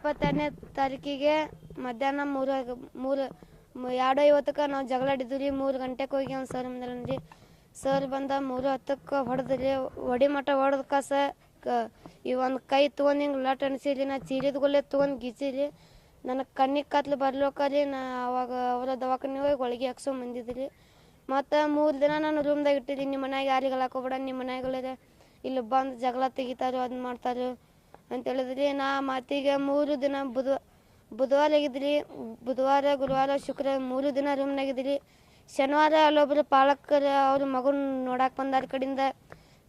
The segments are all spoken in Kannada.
ಇಪ್ಪತ್ತೆರಡನೇ ತಾರೀಕಿಗೆ ಮಧ್ಯಾಹ್ನ ಮೂರು ಮೂರು ಎರಡು ಐವತ್ತಕ್ಕೆ ನಾವು ಜಗಳ ಆಡಿದ್ವಿ ರೀ. ಮೂರು ಗಂಟೆಗೆ ಹೋಗಿ ಅವ್ನು ಸರ್ ಮುಂದೆ ಸರ್ ಬಂದ ಮೂರು ಹತ್ತಕ್ಕೆ ಹೊಡೆದ್ರಿ ಹೊಡಿ ಮಠ ಹೊಡೆದಕ್ಕ ಸ ಕ, ಈ ಒಂದು ಕೈ ತೊಗೊಂಡು ಹಿಂಗೆ ಲಟ್ ಅನಿಸಿರಿ. ನಾ ಚೀಲಿದ ಗುಲ್ಲೆ ತೊಗೊಂಡು ಗೀಚಿರಿ ನನಗೆ ಕಣ್ಣಿಗೆ ಕತ್ಲು ಬರ್ಲೋಕರಿ ನಾ ಅವಾಗ ಅವರ ದವಾಖಾನೆ ಹೋಗಿ ಒಳಗೆ ಹಾಕ್ಸ್ಕೊಂಡ್ ಬಂದಿದ್ರಿ ಮತ್ತು ಮೂರು ದಿನ ನಾನು ರೂಮ್ದಾಗ ಇಟ್ಟಿದ್ದೀನಿ ನಿಮ್ಮ ಮನ್ಯಾಗ ಯಾರಿಗೆ ಹಾಕೋಬೇಡ ನಿಮ್ಮ ಮನ್ಯಾಗಲ್ಲ ಇಲ್ಲಿ ಬಂದು ಜಗಳ ತೆಗಿತಾರೋ ಅದನ್ನ ಮಾಡ್ತಾರೋ. ಅಂತ ಹೇಳಿದ್ರಿ, ನಾ ಮಾತಿಗೆ ಮೂರು ದಿನ ಬುಧ ಬುಧವಾರ ಆಗಿದ್ರಿ ಬುಧವಾರ, ಗುರುವಾರ ಶುಕ್ರವಾರ ಮೂರು ದಿನ ರೂಮ್ನಾಗಿದ್ರಿ ಶನಿವಾರ ಅಲ್ಲೊಬ್ರು ಪಾಲಕರು ಅವ್ರ ಮಗನ ನೋಡಕ್ಕೆ ಬಂದಾರ ಕಡಿಂದ,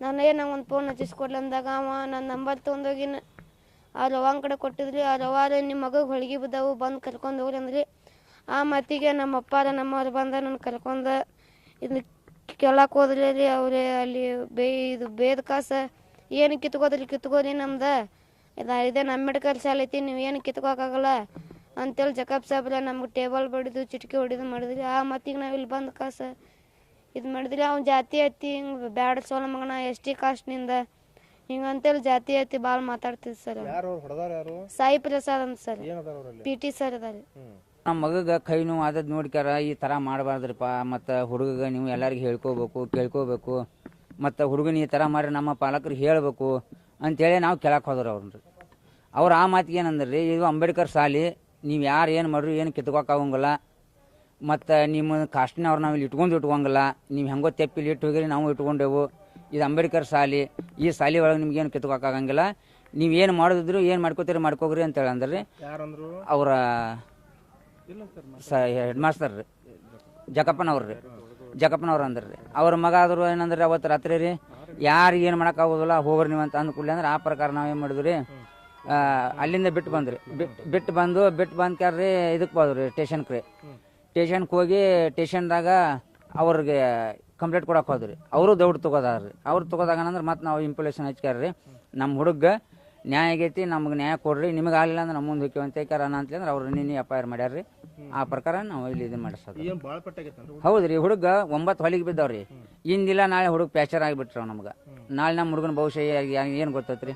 ನಾನು ಏನು ಒಂದು ಫೋನ್ ಹಚ್ಚಿಸ್ಕೊಡ್ಲಂದಾಗ ಅವ ನನ್ನ ನಂಬರ್ ತೊಗೊಂಡೋಗಿ ನ- ಆ ರವಾಂಗ್ ಕಡೆ ಕೊಟ್ಟಿದ್ರಿ, ಆ ರವಾರ ನಿಮ್ಮ ಮಗಗೆ ಹೊಳಗಿ ಬಿದ್ದವು, ಬಂದು ಕರ್ಕೊಂಡು ಹೋಗ್ರಿ ಅಂದ್ರಿ. ಆ ಮತ್ತಿಗೆ ನಮ್ಮ ಅಪ್ಪಾರ ನಮ್ಮವ್ರು ಬಂದ ನನ್ನ ಕರ್ಕೊಂಡು ಇಲ್ಲಿ ಕೇಳಕ್ಕೆ ಹೋದ್ರಿ ರೀ ಅವ್ರೆ, ಅಲ್ಲಿ ಬೇ, ಇದು ಬೇದ ಕಾಸ, ಏನು ಕಿತ್ಕೋದ್ರಿ, ಕಿತ್ಕೋರಿ ನಮ್ದು ಇದು ನಮ್ಮ ಮೆಡಿಕಲ್ ಶಾಲೆ ಐತಿ ನೀವು ಏನು ಕಿತ್ಕೋಕಾಗಲ್ಲ? ಅಂತೇಳಿ ಜಕಬ್ ಸಾಬ್ರ ನಮ್ಗೆ ಟೇಬಲ್ ಬಡಿದು ಚಿಟಕಿ ಹೊಡಿದು ಮಾಡಿದ್ರಿ. ಆ ಮತ್ತಿಗೆ ನಾವು ಇಲ್ಲಿ ಬಂದು ಕಾಸ ಇದು ಮಾಡಿದ್ರಿ. ಅವ್ನು ಜಾತಿ ಐತಿ ಹಿಂಗೆ ಬ್ಯಾಡ ಸೋಲ ಮಗನ ಎಸ್ ಟಿ ಕಾಸ್ಟ್ನಿಂದ ಹಿಂಗೆ ಅಂತೇಳಿ ಜಾತಿ ಐತಿ ಭಾಳ ಮಾತಾಡ್ತಿದ್ ಸರ್ ಯಾರು ಅವ್ರು ಯಾರು? ಸಾಯಿ ಪ್ರಸಾದ್ ಅಂತ ಸರ್. ಪಿ ಟಿ ಸರ್ ಇದಾರೆ ನಮ್ಮ ಮಗಗೆ ಕೈ ನೋವು ಆದದ್ ನೋಡ್ಕ್ಯಾರ ಈ ತರ ಮಾಡಬಾರ್ದ್ರಪ್ಪ ಮತ್ತ ಹುಡುಗಗೆ ನೀವು ಎಲ್ಲರಿಗೂ ಹೇಳ್ಕೋಬೇಕು ಕೇಳ್ಕೋಬೇಕು. ಮತ್ತ ಹುಡುಗನ ಈ ತರ ಮಾಡಿ ನಮ್ಮ ಪಾಲಕರು ಹೇಳಬೇಕು. ಅಂತೇಳಿ ನಾವು ಕೇಳಕ್ಕೆ ಹೋದ್ರೆ ಅವ್ರನ್ನ. ಅವ್ರು ಆ ಮಾತಿಗೆ ಏನಂದ್ರೆ ರೀ ಇದು ಅಂಬೇಡ್ಕರ್ ಸಾಲಿ ನೀವು ಯಾರು ಏನು ಮಾಡ್ರಿ ಏನು ಕಿತ್ಕೋಕಾಗಂಗಿಲ್ಲ ಮತ್ತು ನಿಮ್ಮ ಕಾಸ್ಟ್ನವ್ರು ನಾವು ಇಲ್ಲಿ ಇಟ್ಕೊಂಡು ಇಟ್ಕೊಂಗಿಲ್ಲ. ನೀವು ಹೆಂಗೋ ತೆಪ್ಪಿಲಿ ಇಟ್ಟು ಹೋಗಿರಿ ನಾವು ಇಟ್ಕೊಂಡೆವು. ಇದು ಅಂಬೇಡ್ಕರ್ ಸಾಲಿ ಈ ಸಾಲಿ ಒಳಗೆ ನಿಮ್ಗೇನು ಏನು ಕಿತ್ಕೋಕಾಗಂಗಿಲ್ಲ ನೀವು ಏನು ಮಾಡಿದ್ರು ಏನು ಮಾಡ್ಕೋತೀರಿ ಮಾಡ್ಕೋಗ್ರಿ ಅಂತೇಳಿ ಅಂದ್ರೆ. ಅವರ ಸ ಹೆಡ್ ಮಾಸ್ತರ್ ರೀ. ಜಕಪ್ಪನವ್ರು ರೀ. ಜಕಪ್ಪನವ್ರು ಅಂದ್ರಿ. ರೀ ಅವ್ರ ಮಗ ಆದ್ರು ಏನಂದ್ರೆ ಅವತ್ತು ರಾತ್ರಿ ರೀ? ಯಾರು ಏನು ಮಾಡೋಕ್ಕಾಗೋದಿಲ್ಲ ಹೋಗ್ರಿ ನೀವು ಅಂತ ಅಂದ್ಕೂಡ್ಲೆ ಅಂದ್ರೆ ಆ ಪ್ರಕಾರ ನಾವೇನು ಮಾಡಿದ್ವಿ ರೀ ಅಲ್ಲಿಂದ ಬಿಟ್ಟು ಬಂದ್ರಿ ಬಿಟ್ಟು ಬಿಟ್ಟು ಬಂದು, ಬಿಟ್ಟು ಬಂದ್ಕ್ಯಾರ್ರಿ ಇದಕ್ಕೆ ಬಂದ್ರಿ ಸ್ಟೇಷನ್ಗೆ ರೀ ಸ್ಟೇಷನ್ಗೆ ಹೋಗಿ ಸ್ಟೇಷನ್ದಾಗ ಅವ್ರಿಗೆ ಕಂಪ್ಲೇಂಟ್ ಕೊಡಕ್ಕೆ ಹೋದ್ರಿ ಅವರು ದೌಡ್ ತೊಗೋದಾರ್ರಿ ಅವ್ರು ತೊಗೋದಾಗ ಅಂದ್ರೆ ಮತ್ತೆ ನಾವು ಇಂಪ್ಲೇಷನ್ ಹಚ್ಕ್ಯಾರ್ರಿ ನಮ್ಮ ಹುಡುಗ ನ್ಯಾಯ ಆಗೈತಿ, ನಮ್ಗೆ ನ್ಯಾಯ ಕೊಡ್ರಿ, ನಿಮಗೆ ಆಗಲಿಲ್ಲ ಅಂದ್ರೆ ನಮ್ಮ ಮುಂದೆ ಹೋಗ್ತೀವಿ ಅಂತ ಕೇಳ್ಯಾರ ಅಂತ ಅಂದ್ರೆ ಅವ್ರು ನಿನ್ನೆ ಆರ್ ಮಾಡ್ಯಾರ್ರಿ ಆ ಪ್ರಕಾರ ನಾವು ಇಲ್ಲಿ ಇದು ಮಾಡಿಸೋದು. ಏನ್ ಹೌದ್ರಿ ಹುಡುಗ ಒಂಬತ್ತು ಹೊಲಿಗೆ ಬಿದ್ದಾವ್ರಿ. ಇಂದಿಲ್ಲ ನಾಳೆ ಹುಡುಗ ಪ್ಯಾಚರ್ ಆಗಿಬಿಟ್ರ ನಮ್ಗೆ. ನಾಳೆ ನಮ್ಮ ಹುಡುಗನ ಭವಿಷ್ಯ ಏನು ಗೊತ್ತೈತ್ರಿ?